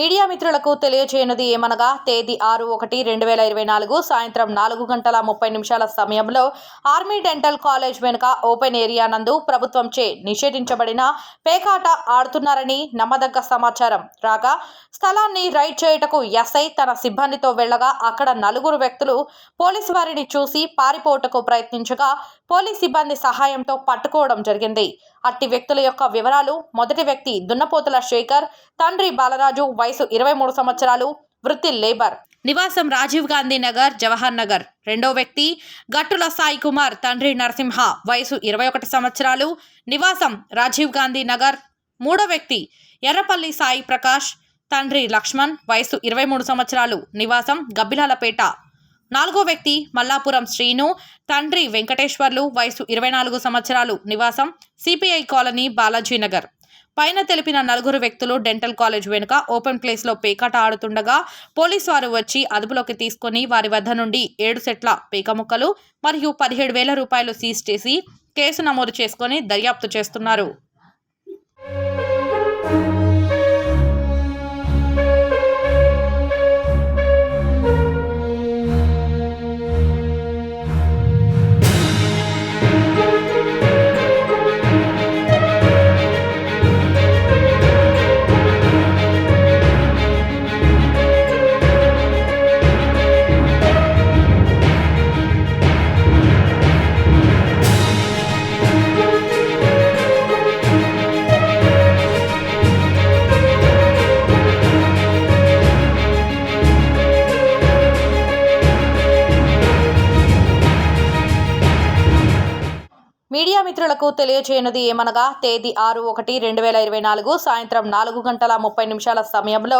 Media మిత్రులకు తెలియచేయనుది ఏమనగా తేదీ ఆరు ఒకటి రెండు వేల ఇరవై నాలుగు సాయంత్రం నాలుగు గంటల ముప్పై నిమిషాల సమయంలో ఆర్మీ డెంటల్ కాలేజ్ వెనుక ఓపెన్ ఏరియా నందు ప్రభుత్వంచే నిషేధించబడిన పేకాట ఆడుతున్నారని నమ్మదగ్గ సమాచారం. రాగా స్థలాన్ని రైడ్ చేయుటకు ఎస్ఐ తన సిబ్బందితో వెళ్ళగా అక్కడ నలుగురు వ్యక్తులు పోలీసు వారిని చూసి పారిపోవుటకు ప్రయత్నించగా పోలీస్ సిబ్బంది సహాయంతో పట్టుకోవడం జరిగింది. అట్టి వ్యక్తుల యొక్క వివరాలు మొదటి వ్యక్తి దున్నపోతుల శేఖర్ తండ్రి బాలరాజు వై వయసు ఇరవై మూడు సంవత్సరాలు వృత్తి లేబర్. నివాసం రాజీవ్ గాంధీ నగర్ జవహర్ నగర్. రెండో వ్యక్తి గట్టుల సాయి కుమార్ తండ్రి నరసింహ. వయసు ఇరవై ఒకటి సంవత్సరాలు నివాసం రాజీవ్ గాంధీ నగర్. మూడో వ్యక్తి ఎర్రపల్లి సాయి ప్రకాష్ తండ్రి లక్ష్మణ్. వయసు ఇరవై మూడు సంవత్సరాలు నివాసం గబ్బిలాలపేట. నాలుగో వ్యక్తి మల్లాపురం శ్రీను. తండ్రి వెంకటేశ్వర్లు. వయసు ఇరవై నాలుగు సంవత్సరాలు నివాసం సిపిఐ కాలనీ బాలాజీనగర్ పైన తెలిపిన నలుగురు వ్యక్తులు డెంటల్ కాలేజ్ వెనుక ఓపెన్ ప్లేస్లో పేకాట ఆడుతుండగా పోలీసు వారు వచ్చి అదుపులోకి తీసుకొని వారి వద్ద నుండి ఏడు సెట్ల పేక ముక్కలు మరియు పదిహేడు వేల రూపాయలు సీజ్ చేసి కేసు నమోదు చేసుకొని దర్యాప్తు చేస్తున్నారు. మీడియా మిత్రులకు తెలియచేయనుది ఏమనగా తేదీ ఆరు ఒకటి రెండు వేల ఇరవై నాలుగు సాయంత్రం నాలుగు గంటల ముప్పై నిమిషాల సమయంలో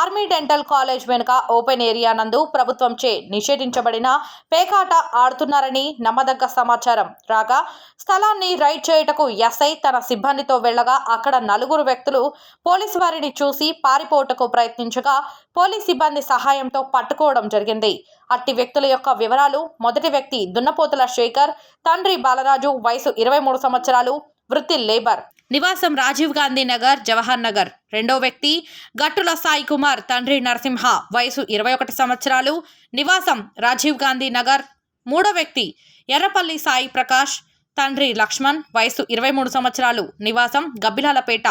ఆర్మీ డెంటల్ కాలేజ్ వెనుక ఓపెన్ ఏరియా నందు ప్రభుత్వంచే నిషేధించబడిన పేకాట ఆడుతున్నారని నమ్మదగ్గ సమాచారం. రాగా స్థలాన్ని రైడ్ చేయుటకు ఎస్ఐ తన సిబ్బందితో వెళ్ళగా అక్కడ నలుగురు వ్యక్తులు పోలీసు వారిని చూసి పారిపోటకు ప్రయత్నించగా పోలీస్ సిబ్బంది సహాయంతో పట్టుకోవడం జరిగింది. అట్టి వ్యక్తుల యొక్క వివరాలు మొదటి వ్యక్తి దున్నపోతుల శేఖర్ తండ్రి బాలరాజు వయసు ఇరవై మూడు సంవత్సరాలు వృత్తి లేబర్. నివాసం రాజీవ్ గాంధీ నగర్ జవహర్ నగర్. రెండో వ్యక్తి గట్టుల సాయి కుమార్ తండ్రి నరసింహ వయసు ఇరవై ఒకటి సంవత్సరాలు నివాసం రాజీవ్ గాంధీ నగర్. మూడో వ్యక్తి ఎర్రపల్లి సాయి ప్రకాష్ తండ్రి లక్ష్మణ్ వయసు ఇరవై మూడు సంవత్సరాలు నివాసం గబ్బిలాలపేట.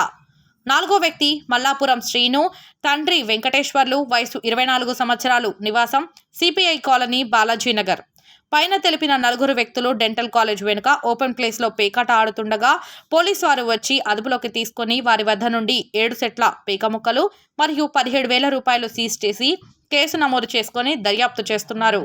నాలుగో వ్యక్తి మల్లాపురం శ్రీను తండ్రి వెంకటేశ్వర్లు వయసు ఇరవై నాలుగు సంవత్సరాలు నివాసం సిపిఐ కాలనీ బాలాజీనగర్. పైన తెలిపిన నలుగురు వ్యక్తులు డెంటల్ కాలేజ్ వెనుక ఓపెన్ ప్లేస్లో పేకాట ఆడుతుండగా పోలీసు వారు వచ్చి అదుపులోకి తీసుకొని వారి వద్ద నుండి ఏడు సెట్ల పేక ముక్కలు మరియు పదిహేడు వేల రూపాయలు సీజ్ చేసి కేసు నమోదు చేసుకొని దర్యాప్తు చేస్తున్నారు.